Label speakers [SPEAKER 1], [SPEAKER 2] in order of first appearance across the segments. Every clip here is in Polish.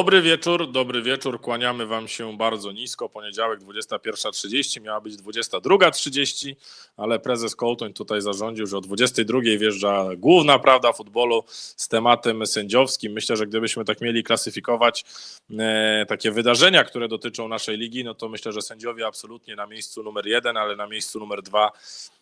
[SPEAKER 1] Dobry wieczór, dobry wieczór. Kłaniamy Wam się bardzo nisko. Poniedziałek 21.30, miała być 22.30, ale prezes Colton tutaj zarządził, że o 22.00 wjeżdża główna prawda futbolu z tematem sędziowskim. Myślę, że gdybyśmy tak mieli klasyfikować e, takie wydarzenia, które dotyczą naszej ligi, no to myślę, że sędziowie absolutnie na miejscu numer jeden, ale na miejscu numer dwa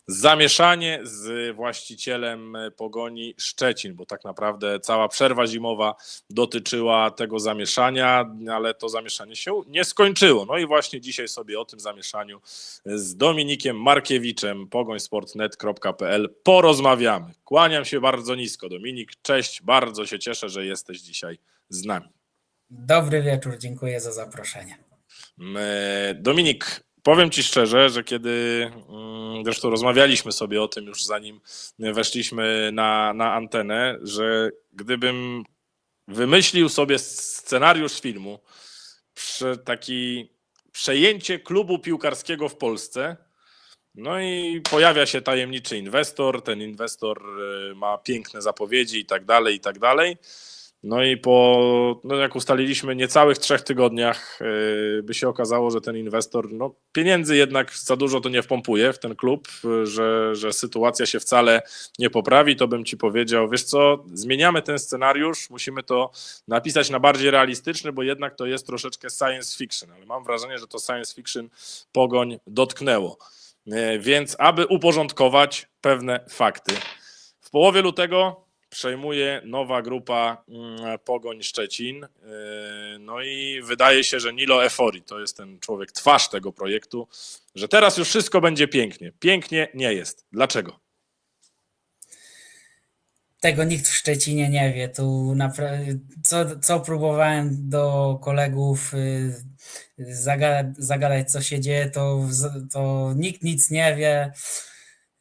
[SPEAKER 1] zamieszanie z właścicielem Pogoni Szczecin, bo tak naprawdę cała przerwa zimowa dotyczyła tego zamieszania, ale to zamieszanie się nie skończyło. No i właśnie dzisiaj sobie o tym zamieszaniu z Dominikiem Markiewiczem, pogońsportnet.pl porozmawiamy. Kłaniam się bardzo nisko. Dominik, cześć, bardzo się cieszę, że jesteś dzisiaj z nami.
[SPEAKER 2] Dobry wieczór, dziękuję za zaproszenie.
[SPEAKER 1] E, Dominik, powiem Ci szczerze, że kiedy mm, zresztą rozmawialiśmy sobie o tym już zanim weszliśmy na, na antenę, że gdybym wymyślił sobie scenariusz filmu, taki przejęcie klubu piłkarskiego w Polsce, no i pojawia się tajemniczy inwestor, ten inwestor y, ma piękne zapowiedzi i tak dalej, i tak dalej. No i po, no jak ustaliliśmy, niecałych trzech tygodniach yy, by się okazało, że ten inwestor no, pieniędzy jednak za dużo to nie wpompuje w ten klub, że, że sytuacja się wcale nie poprawi, to bym ci powiedział, wiesz co, zmieniamy ten scenariusz, musimy to napisać na bardziej realistyczny, bo jednak to jest troszeczkę science fiction, ale mam wrażenie, że to science fiction pogoń dotknęło. Yy, Więc aby uporządkować pewne fakty. W połowie lutego przejmuje nowa grupa mm, Pogoń Szczecin. Yy, No i wydaje się, że Nilo Efori to jest ten człowiek, twarz tego projektu, że teraz już wszystko będzie pięknie. Pięknie nie jest. Dlaczego?
[SPEAKER 2] Tego nikt w Szczecinie nie wie. Tu co, co próbowałem do kolegów y, zagadać, zagadać, co się dzieje, to, to nikt nic nie wie.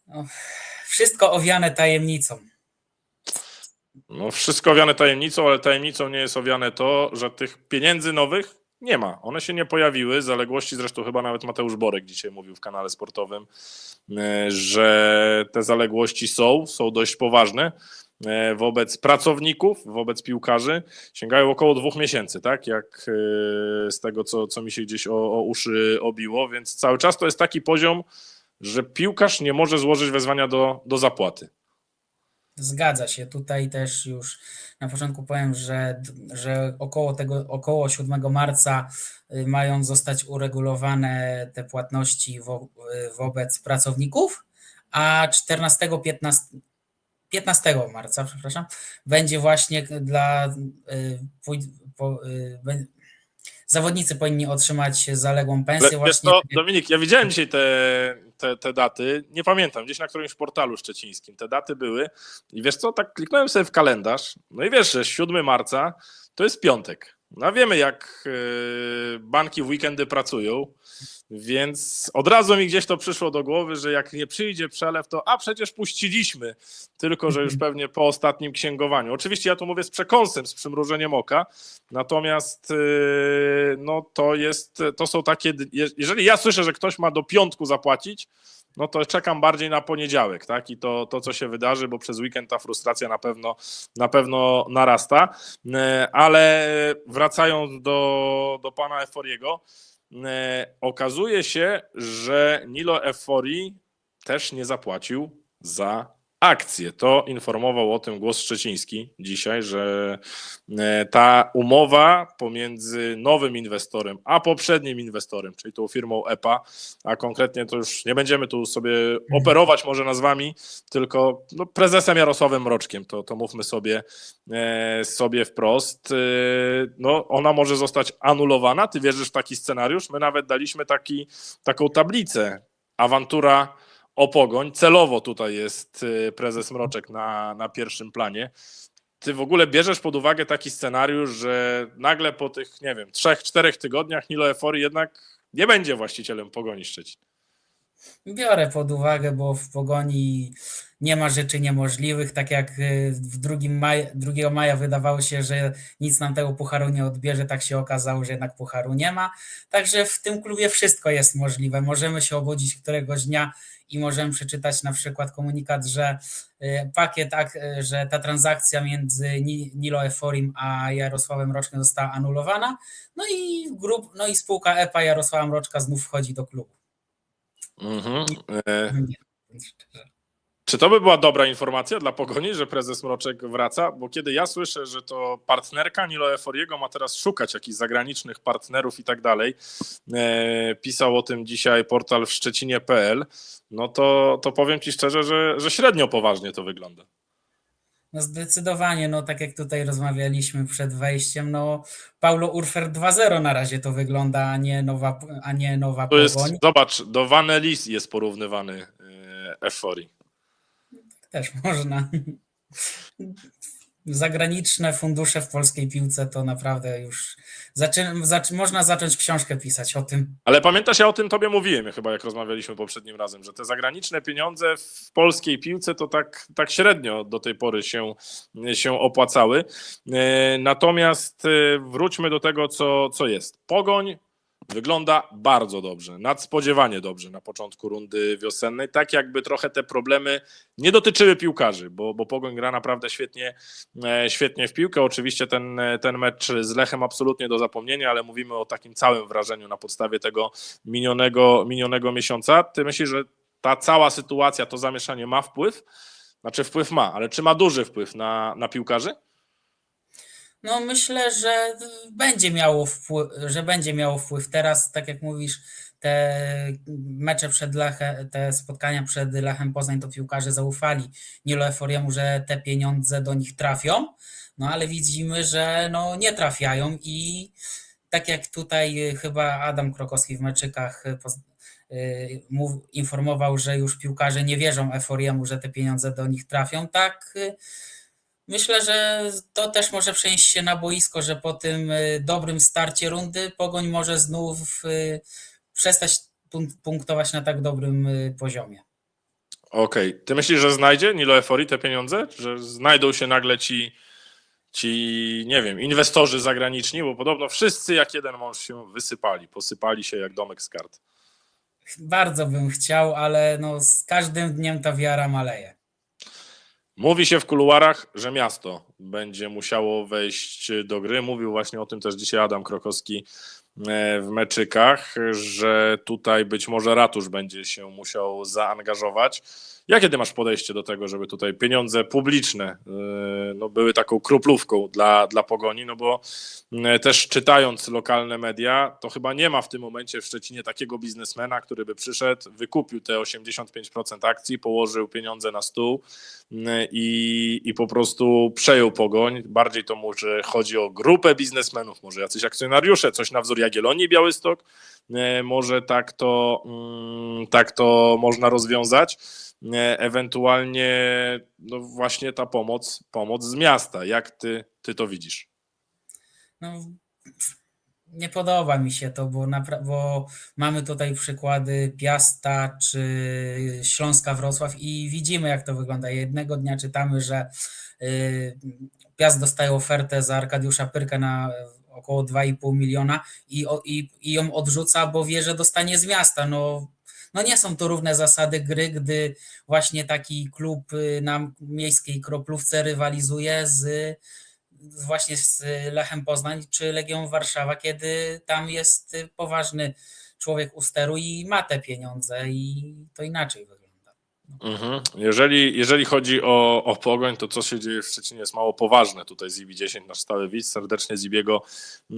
[SPEAKER 2] No, wszystko owiane tajemnicą.
[SPEAKER 1] No, wszystko owiane tajemnicą, ale tajemnicą nie jest owiane to, że tych pieniędzy nowych nie ma. One się nie pojawiły. Zaległości zresztą chyba nawet Mateusz Borek dzisiaj mówił w kanale sportowym, e, że te zaległości są, są dość poważne e, wobec pracowników, wobec piłkarzy. Sięgają około dwóch miesięcy, tak? Jak e, z tego, co, co mi się gdzieś o, o uszy obiło, więc cały czas to jest taki poziom, że piłkarz nie może złożyć wezwania do, do zapłaty.
[SPEAKER 2] Zgadza się. Tutaj też już na początku powiem, że, że około tego, około 7 marca y, mają zostać uregulowane te płatności wo, y, wobec pracowników, a 14, 15, 15 marca, przepraszam, będzie właśnie dla y, po, zawodnicy powinni otrzymać zaległą pensję
[SPEAKER 1] Ale wiesz
[SPEAKER 2] właśnie.
[SPEAKER 1] co, Dominik, ja widziałem dzisiaj te, te, te daty, nie pamiętam, gdzieś na którymś portalu szczecińskim te daty były i wiesz co, tak kliknąłem sobie w kalendarz, no i wiesz, że 7 marca to jest piątek. No wiemy jak yy, banki w weekendy pracują, więc od razu mi gdzieś to przyszło do głowy, że jak nie przyjdzie przelew, to a przecież puściliśmy, tylko że już pewnie po ostatnim księgowaniu. Oczywiście ja tu mówię z przekąsem, z przymrużeniem oka, natomiast yy, no to jest, to są takie, je- jeżeli ja słyszę, że ktoś ma do piątku zapłacić, no to czekam bardziej na poniedziałek, tak? I to, to co się wydarzy, bo przez weekend ta frustracja na pewno, na pewno narasta. E, Ale wracając do, do pana Eforiego, e, okazuje się, że Nilo Efori też nie zapłacił za akcję. To informował o tym Głos Szczeciński dzisiaj, że e, ta umowa pomiędzy nowym inwestorem a poprzednim inwestorem, czyli tą firmą EPA, a konkretnie to już nie będziemy tu sobie operować może nazwami, tylko no, prezesem Jarosławem Mroczkiem, to, to mówmy sobie, e, sobie wprost. E, no, ona może zostać anulowana. Ty wierzysz w taki scenariusz? My nawet daliśmy taki, taką tablicę. Awantura o pogoń. Celowo tutaj jest e, prezes Mroczek na, na pierwszym planie. Ty w ogóle bierzesz pod uwagę taki scenariusz, że nagle po tych, nie wiem, trzech, czterech tygodniach Nilo Efori jednak nie będzie właścicielem pogoni Szczecin.
[SPEAKER 2] Biorę pod uwagę, bo w pogoni nie ma rzeczy niemożliwych, tak jak y, w 2 maja, 2 maja wydawało się, że nic nam tego pucharu nie odbierze, tak się okazało, że jednak pucharu nie ma. Także w tym klubie wszystko jest możliwe. Możemy się obudzić któregoś dnia i możemy przeczytać na przykład komunikat, że y, pakiet, ak- y, że ta transakcja między Ni- Nilo Eforim a Jarosławem Roczkiem została anulowana. No i grup, no i spółka EPA Jarosława Mroczka znów wchodzi do klubu.
[SPEAKER 1] Mhm. E,
[SPEAKER 2] Nie, szczerze.
[SPEAKER 1] Czy to by była dobra informacja dla Pogoni, że prezes Mroczek wraca? Bo kiedy ja słyszę, że to partnerka Nilo Eforiego ma teraz szukać jakichś zagranicznych partnerów i tak dalej, e, pisał o tym dzisiaj portal w Szczecinie.pl, no to, to powiem ci szczerze, że, że średnio poważnie to wygląda.
[SPEAKER 2] No zdecydowanie, no tak jak tutaj rozmawialiśmy przed wejściem, no Paulo Urfer 2-0 na razie to wygląda, a nie nowa, a nie nowa
[SPEAKER 1] To jest, zobacz, do Vanelis jest porównywany e, Efori.
[SPEAKER 2] Też można. Zagraniczne fundusze w polskiej piłce to naprawdę już zaczy, zaczy, można zacząć książkę pisać o tym.
[SPEAKER 1] Ale pamiętasz, ja o tym tobie mówiłem chyba, jak rozmawialiśmy poprzednim razem, że te zagraniczne pieniądze w polskiej piłce to tak, tak średnio do tej pory się, się opłacały. E, Natomiast e, wróćmy do tego, co, co jest. Pogoń wygląda bardzo dobrze, nadspodziewanie dobrze na początku rundy wiosennej, tak jakby trochę te problemy nie dotyczyły piłkarzy, bo, bo Pogoń gra naprawdę świetnie, e, świetnie w piłkę. Oczywiście ten, ten mecz z Lechem absolutnie do zapomnienia, ale mówimy o takim całym wrażeniu na podstawie tego minionego, minionego miesiąca. Ty myślisz, że ta cała sytuacja, to zamieszanie ma wpływ? Znaczy wpływ ma, ale czy ma duży wpływ na, na piłkarzy?
[SPEAKER 2] No myślę, że będzie miało wpływ, że będzie miało wpływ. Teraz, tak jak mówisz, te mecze przed Lechem, te spotkania przed Lechem Poznań, to piłkarze zaufali Nilo Eforiemu, że te pieniądze do nich trafią, no ale widzimy, że no nie trafiają i tak jak tutaj chyba Adam Krokowski w meczykach y, mów, informował, że już piłkarze nie wierzą Eforiemu, że te pieniądze do nich trafią, tak y, Myślę, że to też może przenieść się na boisko, że po tym y, dobrym starcie rundy Pogoń może znów y, przestać pun- punktować na tak dobrym y, poziomie.
[SPEAKER 1] Okej. Ty myślisz, że znajdzie Nilo Efori te pieniądze? Że znajdą się nagle ci, ci, nie wiem, inwestorzy zagraniczni? Bo podobno wszyscy jak jeden mąż się wysypali, posypali się jak domek z kart.
[SPEAKER 2] Bardzo bym chciał, ale no z każdym dniem ta wiara maleje.
[SPEAKER 1] Mówi się w kuluarach, że miasto będzie musiało wejść do gry. Mówił właśnie o tym też dzisiaj Adam Krokowski e, w meczykach, że tutaj być może ratusz będzie się musiał zaangażować. Jakie ty masz podejście do tego, żeby tutaj pieniądze publiczne e, no, były taką kruplówką dla, dla pogoni? No bo e, też czytając lokalne media, to chyba nie ma w tym momencie w Szczecinie takiego biznesmena, który by przyszedł, wykupił te 85% akcji, położył pieniądze na stół i, i po prostu przejął pogoń. Bardziej to może chodzi o grupę biznesmenów, może jacyś akcjonariusze, coś na wzór Jagiellonii Białystok. E, Może tak to, mm, tak to można rozwiązać. E, Ewentualnie no właśnie ta pomoc, pomoc z miasta. Jak ty, ty to widzisz?
[SPEAKER 2] No, nie podoba mi się to, bo, bo mamy tutaj przykłady Piasta czy Śląska Wrocław i widzimy, jak to wygląda. Jednego dnia czytamy, że y, Piast dostaje ofertę za Arkadiusza Pyrkę na około 2,5 miliona i, i, i ją odrzuca, bo wie, że dostanie z miasta. No, no nie są to równe zasady gry, gdy właśnie taki klub y, na miejskiej kroplówce rywalizuje z właśnie z Lechem Poznań czy Legią Warszawa, kiedy tam jest poważny człowiek u steru i ma te pieniądze i to inaczej wygląda.
[SPEAKER 1] Mhm. Jeżeli, jeżeli chodzi o, o pogoń, to co się dzieje w Szczecinie jest mało poważne. Tutaj z IB10 nasz stały widz, serdecznie z Ibiego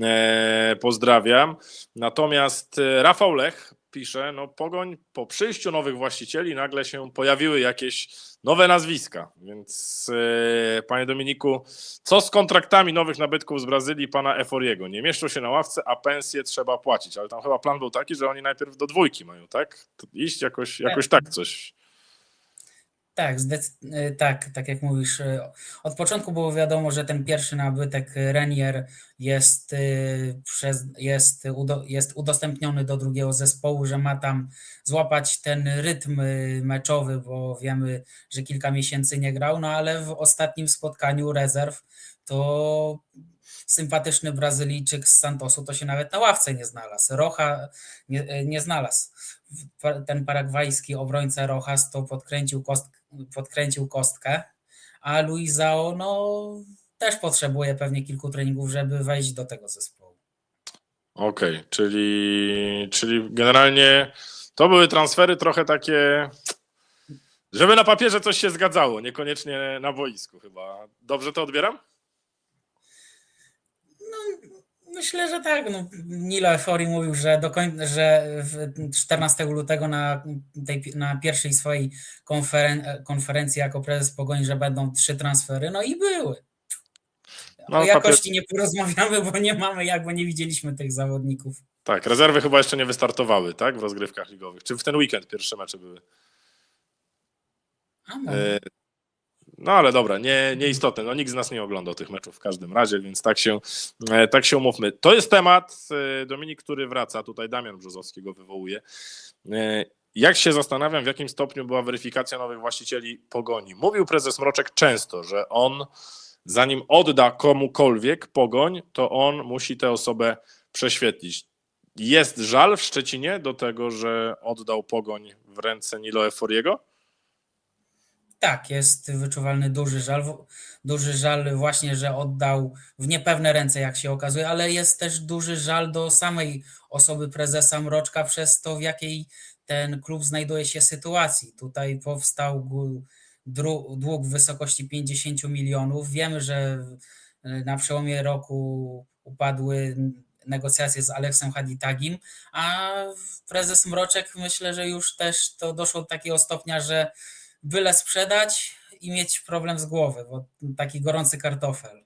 [SPEAKER 1] e, pozdrawiam. Natomiast e, Rafał Lech pisze, no pogoń po przyjściu nowych właścicieli nagle się pojawiły jakieś nowe nazwiska, więc e, panie Dominiku, co z kontraktami nowych nabytków z Brazylii pana Eforiego? Nie mieszczą się na ławce, a pensje trzeba płacić, ale tam chyba plan był taki, że oni najpierw do dwójki mają, tak? To iść jakoś, jakoś tak coś.
[SPEAKER 2] Tak, y, tak, tak jak mówisz. y, Od początku było wiadomo, że ten pierwszy nabytek Renier jest, y, przez, jest, udo, jest udostępniony do drugiego zespołu, że ma tam złapać ten rytm meczowy, bo wiemy, że kilka miesięcy nie grał, no ale w ostatnim spotkaniu rezerw to sympatyczny Brazylijczyk z Santosu to się nawet na ławce nie znalazł. Rocha nie, nie znalazł. Ten paragwajski obrońca Rojas to podkręcił, kost, podkręcił kostkę, a Luizao no, też potrzebuje pewnie kilku treningów, żeby wejść do tego zespołu.
[SPEAKER 1] Okej, czyli, czyli generalnie to były transfery trochę takie, żeby na papierze coś się zgadzało, niekoniecznie na boisku chyba. Dobrze to odbieram?
[SPEAKER 2] Myślę, że tak. No, Nilo Efori mówił, że, do koń- że w 14 lutego na, tej, na pierwszej swojej konferen- konferencji jako prezes Pogoni, że będą trzy transfery, no i były.
[SPEAKER 1] No,
[SPEAKER 2] o jakości nie porozmawiamy, bo nie mamy jak, bo nie widzieliśmy tych zawodników.
[SPEAKER 1] Tak, rezerwy chyba jeszcze nie wystartowały, tak, w rozgrywkach ligowych. Czy w ten weekend pierwsze mecze były?
[SPEAKER 2] A, może.
[SPEAKER 1] No ale dobra, nie, nieistotne. No, nikt z nas nie oglądał tych meczów w każdym razie, więc tak się, e, tak się umówmy. To jest temat, e, Dominik, który wraca. Tutaj Damian Brzozowski go wywołuje. E, Jak się zastanawiam, w jakim stopniu była weryfikacja nowych właścicieli pogoni. Mówił prezes Mroczek często, że on, zanim odda komukolwiek pogoń, to on musi tę osobę prześwietlić. Jest żal w Szczecinie do tego, że oddał pogoń w ręce Nilo Eforiego?
[SPEAKER 2] Tak, jest wyczuwalny duży żal, duży żal właśnie, że oddał w niepewne ręce, jak się okazuje, ale jest też duży żal do samej osoby prezesa Mroczka przez to, w jakiej ten klub znajduje się sytuacji. Tutaj powstał dług w wysokości 50 milionów. Wiemy, że na przełomie roku upadły negocjacje z Aleksem Haditagim, a prezes Mroczek myślę, że już też to doszło do takiego stopnia, że byle sprzedać i mieć problem z głowy, bo taki gorący kartofel.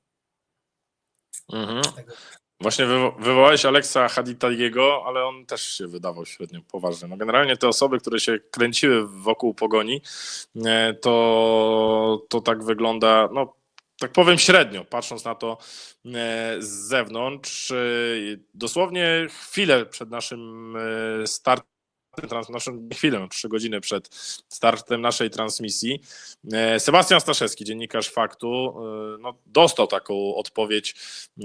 [SPEAKER 1] Mhm.
[SPEAKER 2] Tego.
[SPEAKER 1] Właśnie wywo- wywołałeś Aleksa Haditagiego, ale on też się wydawał średnio poważny. No generalnie te osoby, które się kręciły wokół pogoni, e, to, to tak wygląda, no tak powiem średnio, patrząc na to e, z zewnątrz. E, Dosłownie chwilę przed naszym startem, trans- chwilę, trzy godziny przed startem naszej transmisji, e, Sebastian Staszewski, dziennikarz Faktu, e, no, dostał taką odpowiedź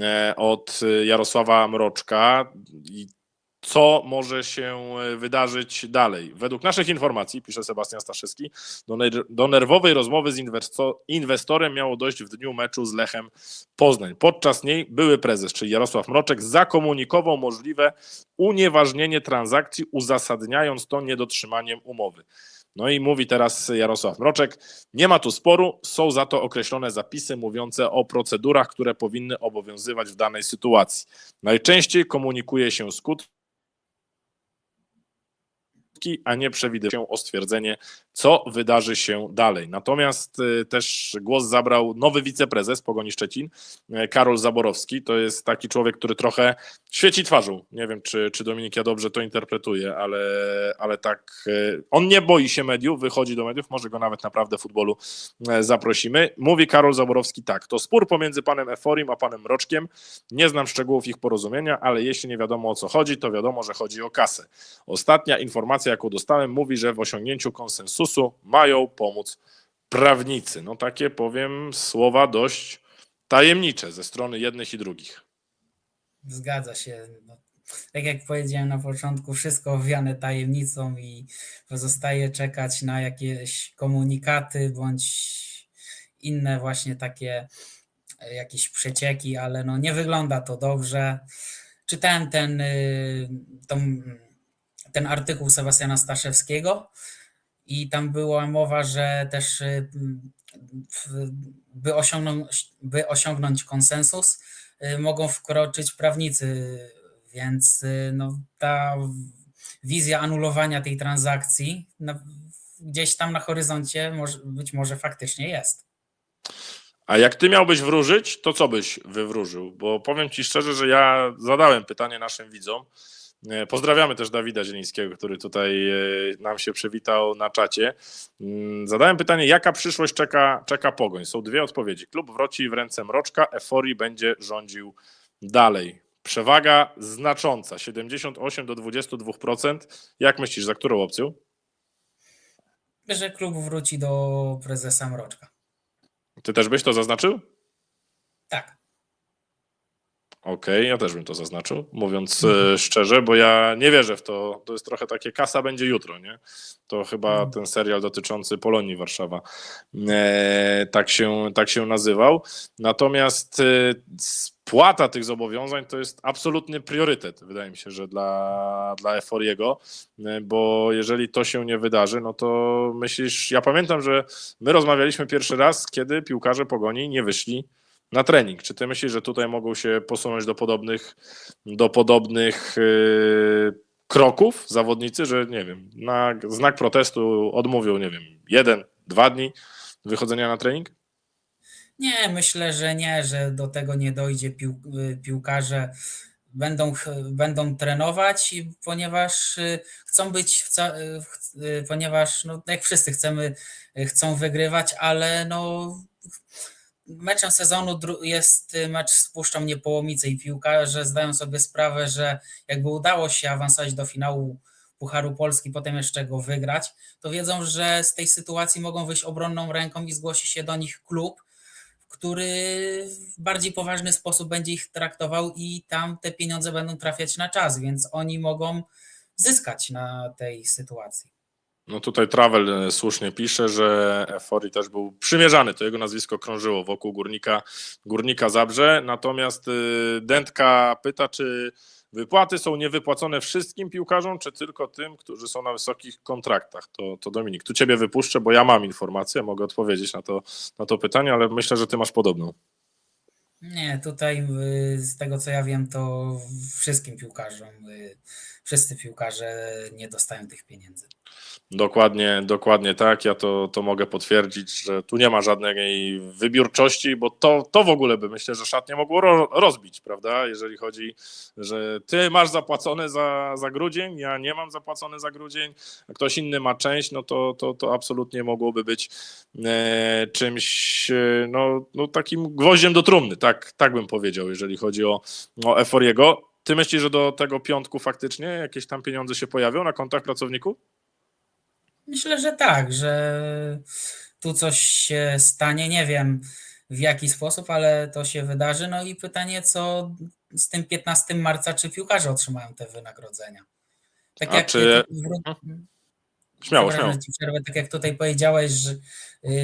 [SPEAKER 1] e, od Jarosława Mroczka i co może się e, wydarzyć dalej. Według naszych informacji, pisze Sebastian Staszewski, do, ner- do nerwowej rozmowy z inwesto- inwestorem miało dojść w dniu meczu z Lechem Poznań. Podczas niej były prezes, czyli Jarosław Mroczek, zakomunikował możliwe unieważnienie transakcji, uzasadniając to niedotrzymaniem umowy. No i mówi teraz Jarosław Mroczek, nie ma tu sporu, są za to określone zapisy mówiące o procedurach, które powinny obowiązywać w danej sytuacji. Najczęściej komunikuje się skutki, a nie przewiduje się o stwierdzenie, co wydarzy się dalej. Natomiast y, też głos zabrał nowy wiceprezes Pogoni Szczecin, y, Karol Zaborowski. To jest taki człowiek, który trochę świeci twarzą. Nie wiem, czy, czy Dominik ja dobrze to interpretuję, ale, ale tak. y, On nie boi się mediów, wychodzi do mediów, może go nawet naprawdę futbolu zaprosimy. Mówi Karol Zaborowski tak, to spór pomiędzy panem Eforim a panem Mroczkiem. Nie znam szczegółów ich porozumienia, ale jeśli nie wiadomo o co chodzi, to wiadomo, że chodzi o kasę. Ostatnia informacja, jaką dostałem, mówi, że w osiągnięciu konsensusu mają pomóc prawnicy. No takie powiem słowa dość tajemnicze ze strony jednych i drugich.
[SPEAKER 2] Zgadza się. No, tak jak powiedziałem na początku, wszystko owiane tajemnicą i pozostaje czekać na jakieś komunikaty bądź inne właśnie takie e, jakieś przecieki, ale no nie wygląda to dobrze. Czytałem ten, y, ten artykuł Sebastiana Staszewskiego i tam była mowa, że też y, by osiągnąć, by osiągnąć konsensus, y, mogą wkroczyć prawnicy, więc y, no, ta wizja anulowania tej transakcji no, gdzieś tam na horyzoncie może, być może faktycznie jest.
[SPEAKER 1] A jak ty miałbyś wróżyć, to co byś wywróżył? Bo powiem ci szczerze, że ja zadałem pytanie naszym widzom, Pozdrawiamy też Dawida Zielińskiego, który tutaj e, nam się przywitał na czacie. Mm, Zadałem pytanie, jaka przyszłość czeka, czeka Pogoń? Są dwie odpowiedzi. Klub wróci w ręce Mroczka, Eforii będzie rządził dalej. Przewaga znacząca, 78 do 22%. Jak myślisz, za którą opcją?
[SPEAKER 2] Że klub wróci do prezesa Mroczka.
[SPEAKER 1] Ty też byś to zaznaczył?
[SPEAKER 2] Tak.
[SPEAKER 1] Okej, ja też bym to zaznaczył, mówiąc e, szczerze, bo ja nie wierzę w to. To jest trochę takie kasa będzie jutro, nie? To chyba
[SPEAKER 2] Mhm.
[SPEAKER 1] ten serial dotyczący Polonii Warszawa e, tak, się, tak się nazywał. Natomiast e, spłata tych zobowiązań to jest absolutny priorytet, wydaje mi się, że dla, dla Eforiego, e, bo jeżeli to się nie wydarzy, no to myślisz, ja pamiętam, że my rozmawialiśmy pierwszy raz, kiedy piłkarze Pogoni nie wyszli na trening. Czy ty myślisz, że tutaj mogą się posunąć do podobnych, do podobnych yy, kroków zawodnicy, że nie wiem, na znak protestu odmówią, nie wiem, jeden, dwa dni wychodzenia na trening?
[SPEAKER 2] Nie, myślę, że nie, że do tego nie dojdzie. Pił, y, piłkarze będą, będą trenować, ponieważ y, chcą być, y, ponieważ no, jak wszyscy chcemy, chcą wygrywać, ale no meczem sezonu jest y, mecz z Puszczą Niepołomice i piłkarze zdają sobie sprawę, że jakby udało się awansować do finału Pucharu Polski, potem jeszcze go wygrać, to wiedzą, że z tej sytuacji mogą wyjść obronną ręką i zgłosi się do nich klub, który w bardziej poważny sposób będzie ich traktował i tam te pieniądze będą trafiać na czas, więc oni mogą zyskać na tej sytuacji.
[SPEAKER 1] No tutaj Travel e, słusznie pisze, że Efori też był przymierzany, to jego nazwisko krążyło wokół Górnika, Górnika Zabrze, natomiast y, Dętka pyta, czy wypłaty są niewypłacone wszystkim piłkarzom, czy tylko tym, którzy są na wysokich kontraktach. To, to Dominik, tu ciebie wypuszczę, bo ja mam informację, mogę odpowiedzieć na to, na to pytanie, ale myślę, że ty masz podobną.
[SPEAKER 2] Nie, tutaj y, z tego co ja wiem, to wszystkim piłkarzom, y, wszyscy piłkarze nie dostają tych pieniędzy.
[SPEAKER 1] Dokładnie, dokładnie tak. Ja to, to mogę potwierdzić, że tu nie ma żadnej wybiórczości, bo to, to w ogóle by myślę, że szatnie mogło ro, rozbić, prawda? Jeżeli chodzi, że ty masz zapłacone za, za grudzień, ja nie mam zapłacone za grudzień, a ktoś inny ma część, no to, to, to absolutnie mogłoby być e, czymś, e, no, no takim gwoździem do trumny, tak, tak bym powiedział, jeżeli chodzi o, o Eforiego. Ty myślisz, że do tego piątku faktycznie jakieś tam pieniądze się pojawią na kontach pracowników?
[SPEAKER 2] Myślę, że tak, że tu coś się stanie. Nie wiem w jaki sposób, ale to się wydarzy. No i pytanie, co z tym 15 marca, czy piłkarze otrzymają te wynagrodzenia? Tak
[SPEAKER 1] A
[SPEAKER 2] jak
[SPEAKER 1] czy-
[SPEAKER 2] wró-
[SPEAKER 1] Śmiało, śmiało.
[SPEAKER 2] przerwę, tak jak tutaj powiedziałeś, że,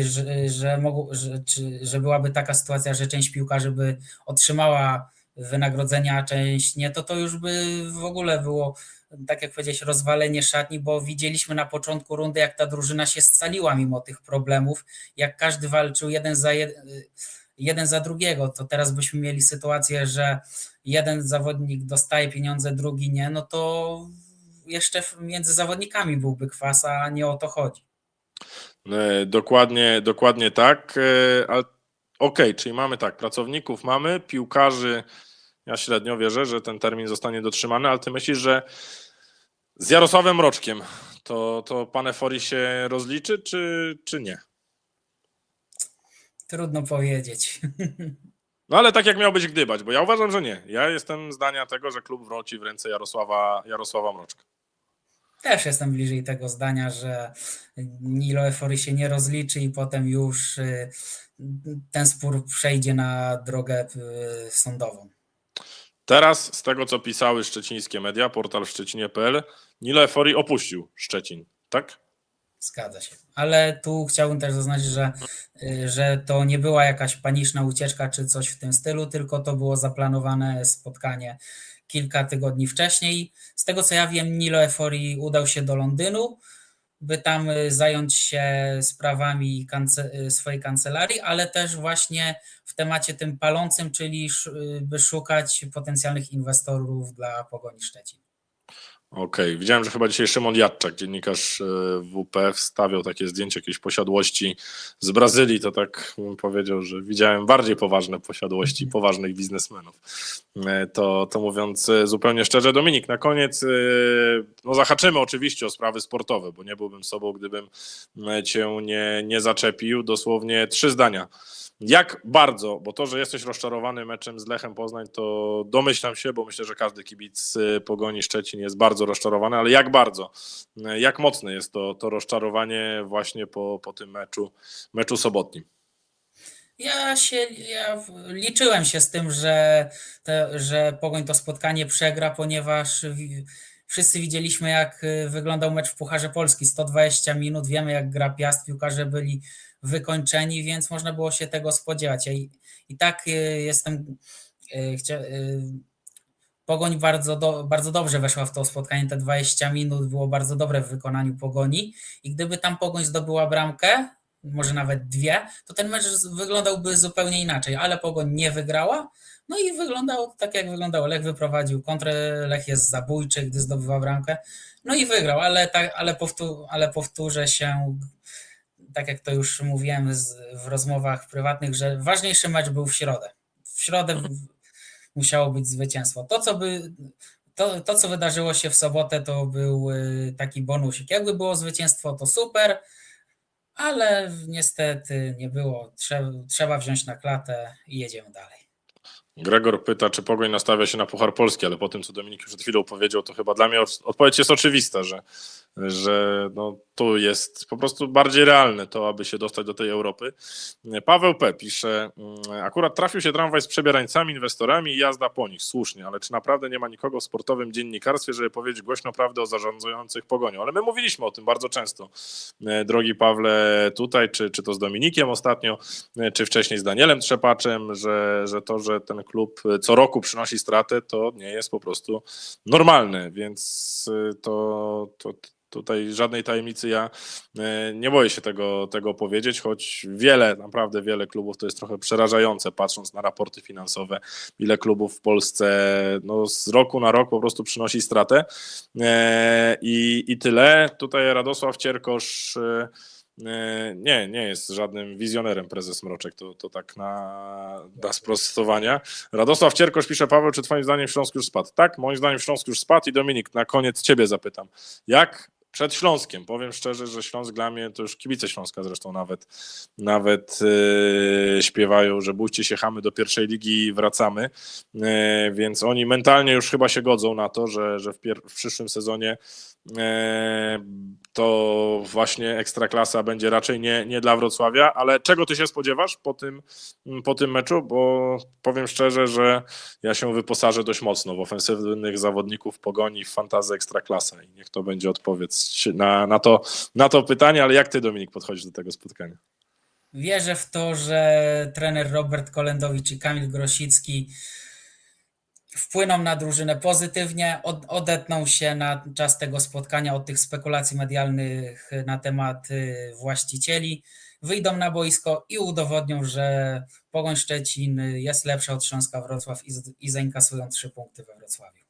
[SPEAKER 2] że, że, mogło, że, że byłaby taka sytuacja, że część piłkarzy by otrzymała wynagrodzenia, a część nie, to to już by w ogóle było, tak jak powiedziałeś, rozwalenie szatni, bo widzieliśmy na początku rundy, jak ta drużyna się scaliła mimo tych problemów, jak każdy walczył jeden za jeden, jeden za drugiego, to teraz byśmy mieli sytuację, że jeden zawodnik dostaje pieniądze, drugi nie, no to jeszcze między zawodnikami byłby kwas, a nie o to chodzi.
[SPEAKER 1] E, Dokładnie, dokładnie tak. e, okej, czyli mamy tak, pracowników mamy, piłkarzy. Ja średnio wierzę, że ten termin zostanie dotrzymany, ale ty myślisz, że z Jarosławem Roczkiem to, to pan Efori się rozliczy, czy, czy nie?
[SPEAKER 2] Trudno powiedzieć.
[SPEAKER 1] No ale tak jak miał być gdybać, bo ja uważam, że nie. Ja jestem zdania tego, że klub wróci w ręce Jarosława, Jarosława Mroczka.
[SPEAKER 2] Też jestem bliżej tego zdania, że Nilo Efory się nie rozliczy i potem już y, ten spór przejdzie na drogę y, sądową.
[SPEAKER 1] Teraz z tego, co pisały szczecińskie media, portal szczecinie.pl, Nilo Efori opuścił Szczecin, tak?
[SPEAKER 2] Zgadza się. Ale tu chciałbym też zaznaczyć, że, y, że to nie była jakaś paniczna ucieczka czy coś w tym stylu, tylko to było zaplanowane spotkanie kilka tygodni wcześniej. Z tego co ja wiem, Nilo Efori udał się do Londynu, by tam y, zająć się sprawami kance- y, swojej kancelarii, ale też właśnie w temacie tym palącym, czyli by szukać potencjalnych inwestorów dla Pogoni Szczecin.
[SPEAKER 1] Okej, widziałem, że chyba dzisiaj Szymon Jadczak, dziennikarz e, WP, wstawiał takie zdjęcie jakiejś posiadłości z Brazylii. To tak bym powiedział, że widziałem bardziej poważne posiadłości poważnych biznesmenów. E, To, to mówiąc e, zupełnie szczerze, Dominik, na koniec no zahaczymy oczywiście o sprawy sportowe, bo nie byłbym sobą, gdybym cię nie, nie zaczepił. Dosłownie trzy zdania. Jak bardzo, bo to, że jesteś rozczarowany meczem z Lechem Poznań, to domyślam się, bo myślę, że każdy kibic y, Pogoni Szczecin jest bardzo rozczarowany, ale jak bardzo, y, jak mocne jest to, to rozczarowanie właśnie po, po tym meczu, meczu sobotnim?
[SPEAKER 2] Ja się, ja liczyłem się z tym, że, te, że Pogoń to spotkanie przegra, ponieważ wszyscy widzieliśmy, jak y, wyglądał mecz w Pucharze Polski. 120 minut, wiemy jak gra Piast, piłkarze byli wykończeni, więc można było się tego spodziewać. Ja i, i tak y, jestem, y, chcia, y, Pogoń bardzo, do, bardzo dobrze weszła w to spotkanie, te 20 minut było bardzo dobre w wykonaniu Pogoni. I gdyby tam Pogoń zdobyła bramkę, może nawet dwie, to ten mecz z- wyglądał zupełnie inaczej, ale Pogoń nie wygrała, no i wyglądał tak jak wyglądał. Lech wyprowadził kontrę, Lech jest zabójczy, gdy zdobywa bramkę, no i wygrał, ale, tak, ale, powtór, ale powtórzę się, tak jak to już mówiłem z, w rozmowach prywatnych, że ważniejszy mecz był w środę. W środę musiało być zwycięstwo. To, co by to, to, co wydarzyło się w sobotę, to był y, taki bonusik. Jakby było zwycięstwo, to super, ale niestety nie było. Trzeba, trzeba wziąć na klatę i jedziemy dalej.
[SPEAKER 1] Gregor pyta, czy Pogoń nastawia się na Puchar Polski, ale po tym, co Dominik przed chwilą powiedział, to chyba dla mnie od- odpowiedź jest oczywista, że, że no, tu jest po prostu bardziej realne to, aby się dostać do tej Europy. Paweł P. pisze, mm, akurat trafił się tramwaj z przebierańcami, inwestorami i jazda po nich, słusznie, ale czy naprawdę nie ma nikogo w sportowym dziennikarstwie, żeby powiedzieć głośno prawdę o zarządzających Pogonią? Ale my mówiliśmy o tym bardzo często, e, drogi Pawle, tutaj, czy, czy to z Dominikiem ostatnio, e, czy wcześniej z Danielem Trzepaczem, że, że to, że ten klub co roku przynosi stratę, to nie jest po prostu normalne, więc e, to, to tutaj żadnej tajemnicy ja e, nie boję się tego, tego powiedzieć, choć wiele, naprawdę wiele klubów to jest trochę przerażające, patrząc na raporty finansowe, ile klubów w Polsce no, z roku na rok po prostu przynosi stratę E, i, i tyle. Tutaj Radosław Cierkosz e, Nie, nie jest żadnym wizjonerem prezes Mroczek, to, to tak na, na sprostowania. Radosław Cierkosz pisze, Paweł, czy twoim zdaniem Śląsk już spadł? Tak, moim zdaniem Śląsk już spadł i Dominik, na koniec ciebie zapytam. Jak przed Śląskiem? Powiem szczerze, że Śląsk dla mnie, to już kibice Śląska zresztą nawet, nawet e, śpiewają, że bójcie się chamy do pierwszej ligi i wracamy, e, więc oni mentalnie już chyba się godzą na to, że, że w, pier- w przyszłym sezonie e, to właśnie Ekstraklasa będzie raczej nie, nie dla Wrocławia, ale czego ty się spodziewasz po tym, po tym meczu? Bo powiem szczerze, że ja się wyposażę dość mocno w ofensywnych zawodników pogoni w fantazję Ekstraklasa i niech to będzie odpowiedź na, na, to, na to pytanie, ale jak ty Dominik podchodzisz do tego spotkania?
[SPEAKER 2] Wierzę w to, że trener Robert Kolendowicz i Kamil Grosicki wpłyną na drużynę pozytywnie, od, odetną się na czas tego spotkania od tych spekulacji medialnych na temat y, właścicieli, wyjdą na boisko i udowodnią, że Pogoń Szczecin jest lepsza od Śląska Wrocław i, i zainkasują trzy punkty we Wrocławiu.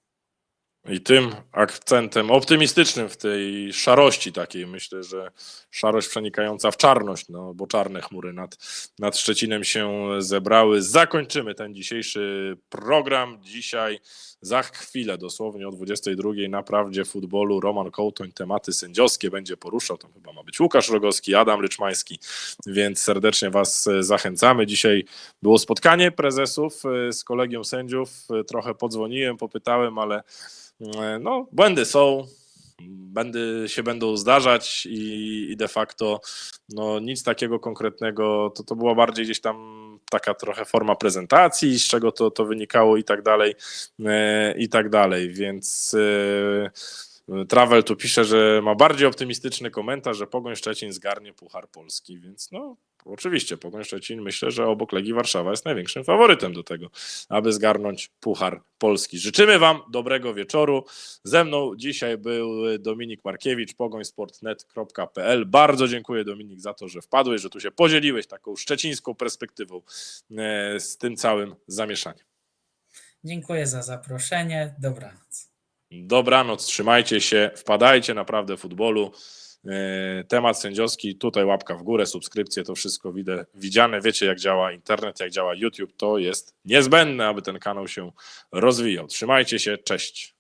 [SPEAKER 1] I tym akcentem optymistycznym w tej szarości takiej, myślę, że szarość przenikająca w czarność, no bo czarne chmury nad, nad Szczecinem się zebrały. Zakończymy ten dzisiejszy program. Dzisiaj za chwilę, dosłownie o 22 na Prawdzie Futbolu Roman Kołtoń tematy sędziowskie będzie poruszał. Tam chyba ma być Łukasz Rogowski, Adam Lyczmański, więc serdecznie Was zachęcamy. Dzisiaj było spotkanie prezesów e, z kolegium sędziów. E, Trochę podzwoniłem, popytałem, ale no, błędy są, błędy się będą zdarzać i, i de facto no, nic takiego konkretnego, to, to była bardziej gdzieś tam taka trochę forma prezentacji, z czego to, to wynikało i tak dalej, e, i tak dalej, więc e, Travel tu pisze, że ma bardziej optymistyczny komentarz, że Pogoń Szczecin zgarnie Puchar Polski, więc no oczywiście Pogoń Szczecin myślę, że obok Legii Warszawa jest największym faworytem do tego, aby zgarnąć Puchar Polski. Życzymy Wam dobrego wieczoru. Ze mną dzisiaj był Dominik Markiewicz, pogońsportnet.pl. Bardzo dziękuję Dominik za to, że wpadłeś, że tu się podzieliłeś taką szczecińską perspektywą e, z tym całym zamieszaniem.
[SPEAKER 2] Dziękuję za zaproszenie. Dobranoc.
[SPEAKER 1] Dobranoc, trzymajcie się, wpadajcie naprawdę w futbolu. Yy, Temat sędziowski, tutaj łapka w górę, subskrypcje, to wszystko widzę, widziane. Wiecie, jak działa internet, jak działa YouTube. To jest niezbędne, aby ten kanał się rozwijał. Trzymajcie się, cześć.